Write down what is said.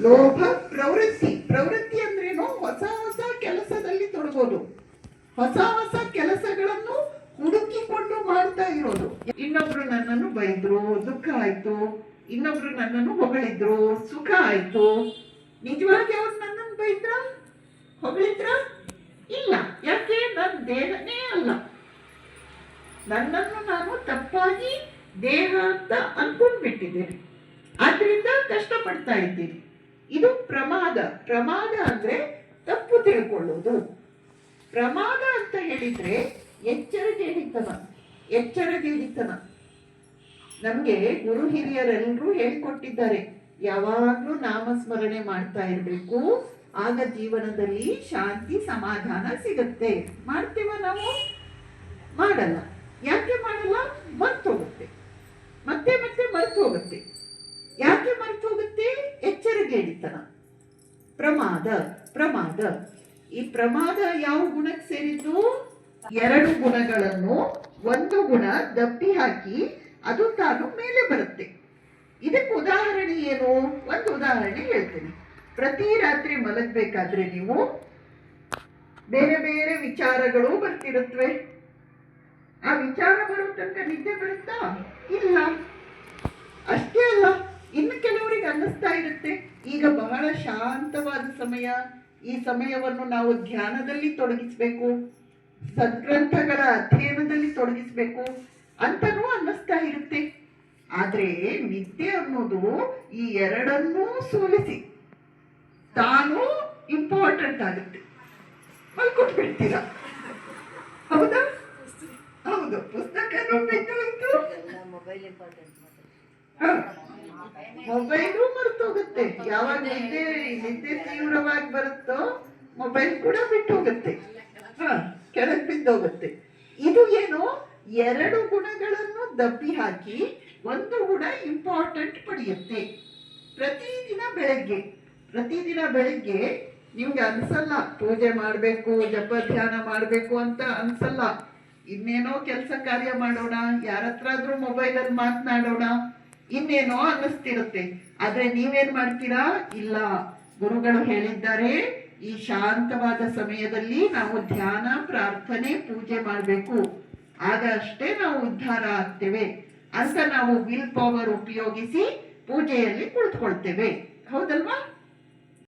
ಲೋಭ ಪ್ರವೃತ್ತಿ. ಪ್ರವೃತ್ತಿ ಅಂದ್ರೇನು? ಹೊಸ ಹೊಸ ಕೆಲಸದಲ್ಲಿ ತೊಡಗೋದು. ಹೊಸ ಹೊಸ ಕೆಲಸಗಳನ್ನು ಹುಡುಕಿಕೊಂಡು ಮಾಡ್ತಾ ಇರೋದು. ಇನ್ನೊಬ್ರು ನನ್ನನ್ನು ಬೈದ್ರು, ದುಃಖ ಆಯ್ತು. ಇನ್ನೊಬ್ರು ನನ್ನನ್ನು ಹೊಗಳಿದ್ರು, ಸುಖ ಆಯ್ತು. ನಿಜವಾಗಿ ಅವ್ರು ನನ್ನನ್ನು ಬೈದ್ರ? ಹೊಗಳಿದ್ರ? ಇಲ್ಲ. ಯಾಕೆ? ನನ್ನ ದೇಹನೇ ಅಲ್ಲ. ನನ್ನನ್ನು ನಾನು ತಪ್ಪಾಗಿ ದೇಹ ಅಂತ ಅನ್ಕೊಂಡ್ಬಿಟ್ಟಿದ್ದೇನೆ. ಆದ್ರಿಂದ ಕಷ್ಟಪಡ್ತಾ ಇದ್ದೀನಿ. ಇದು ಪ್ರಮಾದ. ಪ್ರಮಾದ ಅಂದ್ರೆ ತಪ್ಪು ತಿಳ್ಕೊಳ್ಳೋದು. ಪ್ರಮಾದ ಅಂತ ಹೇಳಿದ್ರೆ ಎಚ್ಚರಗೇಡಿತನ. ಎಚ್ಚರಗೇಡಿತನ. ನಮ್ಗೆ ಗುರು ಹಿರಿಯರೆಲ್ಲರೂ ಹೇಳಿಕೊಟ್ಟಿದ್ದಾರೆ. ಯಾವಾಗ್ಲೂ ನಾಮಸ್ಮರಣೆ ಮಾಡ್ತಾ ಇರಬೇಕು. ಆಗ ಜೀವನದಲ್ಲಿ ಶಾಂತಿ, ಸಮಾಧಾನ ಸಿಗುತ್ತೆ. ಮಾಡ್ತೇವ ನಾವು? ಮಾಡಲ್ಲ. ಯಾಕೆ ಮಾಡಲ್ಲ? ಮರ್ತು ಹೋಗುತ್ತೆ ಮತ್ತೆ ಮತ್ತೆ ಮರ್ತು ಹೋಗುತ್ತೆ ಯಾಕೆ ಎಚ್ಚರಗೇಡಿತನ ಪ್ರಮಾದ ಪ್ರಮಾದ. ಈ ಪ್ರಮಾದ ಯಾವ ಗುಣಕ್ಕೆ ಸೇರಿದ್ದು? ಎರಡು ಗುಣಗಳನ್ನು ಒಂದು ಗುಣ ದಪ್ಪಿ ಹಾಕಿ ಅದು ತಾನು ಮೇಲೆ ಬರುತ್ತೆ. ಇದಕ್ಕೆ ಉದಾಹರಣೆ ಏನು? ಒಂದು ಉದಾಹರಣೆ ಹೇಳ್ತೀನಿ. ಪ್ರತಿ ರಾತ್ರಿ ಮಲಗಬೇಕಾದ್ರೆ ನೀವು ಬೇರೆ ಬೇರೆ ವಿಚಾರಗಳು ಬರ್ತಿರುತ್ತವೆ ಆ ವಿಚಾರ ಬರೋ ತನಕ ನಿದ್ದೆ ಬರುತ್ತಾ? ಇಲ್ಲ. ಅಷ್ಟೇ ಅಲ್ಲ ಇನ್ನು ಕೆಲವರಿಗೆ ಅನ್ನಿಸ್ತಾ ಇರುತ್ತೆ ಈಗ ಬಹಳ ಶಾಂತವಾದ ಸಮಯ. ಈ ಸಮಯವನ್ನು ನಾವು ಧ್ಯಾನದಲ್ಲಿ ತೊಡಗಿಸ್ಬೇಕು. ಸದ್ಗ್ರಂಥಗಳ ಅಧ್ಯಯನದಲ್ಲಿ ತೊಡಗಿಸ್ಬೇಕು ಅಂತನೂ ಅನ್ನಿಸ್ತಾ ಇರುತ್ತೆ. ಆದ್ರೆ ನಿದ್ದೆ ಅನ್ನೋದು ಈ ಎರಡನ್ನೂ ಸೋಲಿಸಿ. ತಾನು ಇಂಪಾರ್ಟೆಂಟ್ ಆಗುತ್ತೆ. ಮಲ್ಕೊಂಡು ಬಿಡ್ತೀರಾ? ಹೌದಾ? ಹೌದು. ಪುಸ್ತಕ ಮೊಬೈಲ್ ಮರ್ತೋಗುತ್ತೆ. ಯಾವಾಗ ನಿದ್ದೆ ನಿದ್ದೆ ತೀವ್ರವಾಗಿ ಬರುತ್ತೋ ಮೊಬೈಲ್ ಕೂಡ ಬಿಟ್ಟು ಹೋಗುತ್ತೆ. ಹ, ಕೆಳಗೆ ಬಿದ್ದೋಗುತ್ತೆ ಇದು ಏನು? ಎರಡು ಗುಣಗಳನ್ನು ದಬ್ಬಿ ಹಾಕಿ, ಒಂದು ಗುಣ ಇಂಪಾರ್ಟೆಂಟ್ ಪಡೆಯುತ್ತೆ. ಪ್ರತಿದಿನ ಬೆಳಗ್ಗೆ ಪ್ರತಿದಿನ ಬೆಳಗ್ಗೆ ನಿಮ್ಗೆ ಅನ್ಸಲ್ಲ, ಪೂಜೆ ಮಾಡಬೇಕು, ಜಪ ಧ್ಯಾನ ಮಾಡಬೇಕು ಅಂತ ಅನ್ಸಲ್ಲ. ಇನ್ನೇನೋ ಕೆಲಸ ಕಾರ್ಯ ಮಾಡೋಣ, ಯಾರತ್ರಾದ್ರೂ ಮೊಬೈಲಲ್ಲಿ ಮಾತನಾಡೋಣ ಇನ್ನೇನೋ ಅನ್ನಿಸ್ತಿರುತ್ತೆ. ಆದ್ರೆ ನೀವೇನ್ ಮಾಡ್ತೀರಾ? ಇಲ್ಲ. ಗುರುಗಳು ಹೇಳಿದ್ದಾರೆ, ಈ ಶಾಂತವಾದ ಸಮಯದಲ್ಲಿ ನಾವು ಧ್ಯಾನ, ಪ್ರಾರ್ಥನೆ, ಪೂಜೆ ಮಾಡಬೇಕು. ಆಗ ಅಷ್ಟೇ ನಾವು ಉದ್ಧಾರ ಆಗ್ತೇವೆ. ಅಂತ ನಾವು ವಿಲ್ ಪವರ್ ಉಪಯೋಗಿಸಿ ಪೂಜೆಯಲ್ಲಿ ಕುಳಿತುಕೊಳ್ತೇವೆ. ಹೌದಲ್ವಾ?